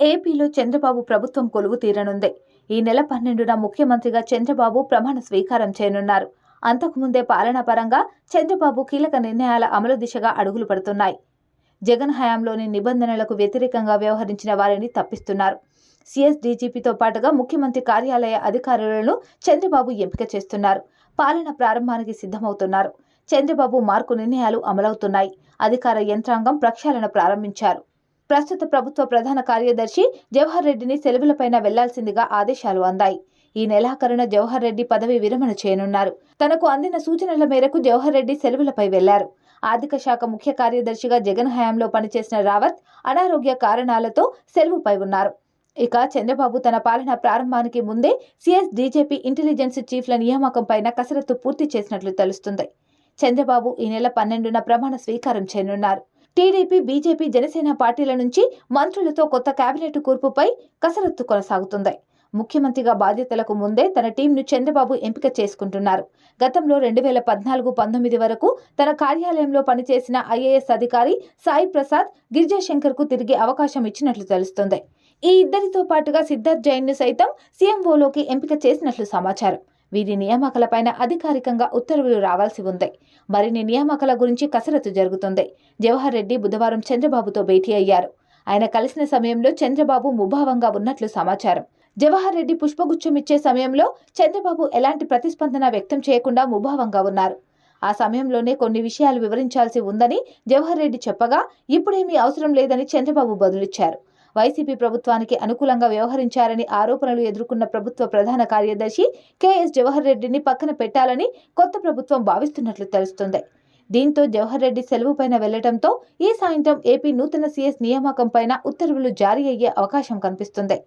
ఏపీలో చంద్రబాబు ప్రభుత్వం కొలువు తీరనుంది. ఈ నెల పన్నెండున ముఖ్యమంత్రిగా చంద్రబాబు ప్రమాణ స్వీకారం చేయనున్నారు. అంతకుముందే పాలనాపరంగా చంద్రబాబు కీలక నిర్ణయాల అమలు దిశగా అడుగులు పడుతున్నాయి. జగన్ హయాంలోని నిబంధనలకు వ్యతిరేకంగా వ్యవహరించిన వారిని తప్పిస్తున్నారు. సిఎస్ డీజీపీతో పాటుగా ముఖ్యమంత్రి కార్యాలయ అధికారులను చంద్రబాబు ఎంపిక చేస్తున్నారు. పాలన ప్రారంభానికి సిద్ధమవుతున్నారు. చంద్రబాబు మార్కు నిర్ణయాలు అమలవుతున్నాయి. అధికార యంత్రాంగం ప్రక్షాళన ప్రారంభించారు. ప్రస్తుత ప్రభుత్వ ప్రధాన కార్యదర్శి జవహర్ రెడ్డిని సెలవులపైన వెళ్ళాల్సిందిగా ఆదేశాలు అందాయి. ఈ నెలాఖరున జవహర్ రెడ్డి పదవి విరమణ చేయనున్నారు. తనకు అందిన సూచనల మేరకు జవహర్ రెడ్డి సెలవులపై వెళ్ళారు. ఆర్థిక శాఖ ముఖ్య కార్యదర్శిగా జగన్ హయాంలో పనిచేసిన రావత్ అనారోగ్య కారణాలతో సెలవుపై ఉన్నారు. ఇక చంద్రబాబు తన పాలన ప్రారంభానికి ముందే సిఎస్ డీజేపీ ఇంటెలిజెన్స్ చీఫ్ల నియామకం పైన కసరత్తు పూర్తి చేసినట్లు తెలుస్తుంది. చంద్రబాబు ఈ నెల పన్నెండున ప్రమాణ స్వీకారం చేయనున్నారు. టీడీపీ బీజేపీ జనసేన పార్టీల నుంచి మంత్రులతో కొత్త కేబినెట్ కూర్పుపై కసరత్తు కొనసాగుతుంది. ముఖ్యమంత్రిగా బాధ్యతలకు ముందే తన టీంను చంద్రబాబు ఎంపిక చేసుకుంటున్నారు. గతంలో రెండు వేల పద్నాలుగు పంతొమ్మిది వరకు తన కార్యాలయంలో పనిచేసిన ఐఏఎస్ అధికారి సాయి ప్రసాద్ గిరిజాశంకర్కు తిరిగి అవకాశం ఇచ్చినట్లు తెలుస్తుంది. ఈ ఇద్దరితో పాటుగా సిద్ధార్థ్ జైన్ను సైతం సీఎంఓలోకి ఎంపిక చేసినట్లు సమాచారం. వీరి నియామకాలపైన అధికారికంగా ఉత్తర్వులు రావాల్సి ఉంది. మరిన్ని నియామకాల గురించి కసరత్తు జరుగుతుంది. జవహర్ రెడ్డి బుధవారం చంద్రబాబుతో భేటీ అయ్యారు. ఆయన కలిసిన సమయంలో చంద్రబాబు ముభావంగా ఉన్నట్లు సమాచారం. జవహర్ రెడ్డి పుష్పగుచ్చం ఇచ్చే సమయంలో చంద్రబాబు ఎలాంటి ప్రతిస్పందన వ్యక్తం చేయకుండా ముభావంగా ఉన్నారు. ఆ సమయంలోనే కొన్ని విషయాలు వివరించాల్సి ఉందని జవహర్ రెడ్డి చెప్పగా ఇప్పుడేమీ అవసరం లేదని చంద్రబాబు బదులిచ్చారు. వైసీపీ ప్రభుత్వానికి అనుకూలంగా వ్యవహరించారని ఆరోపణలు ఎదుర్కొన్న ప్రభుత్వ ప్రధాన కార్యదర్శి కెఎస్ జవహర్ రెడ్డిని పక్కన పెట్టాలని కొత్త ప్రభుత్వం భావిస్తున్నట్లు తెలుస్తుంది. దీంతో జవహర్ రెడ్డి సెలవుపైన వెళ్ళడంతో ఈ సాయంత్రం ఏపీ నూతన సీఎస్ నియామకం పైన ఉత్తర్వులు జారీ అయ్యే అవకాశం కనిపిస్తుంది.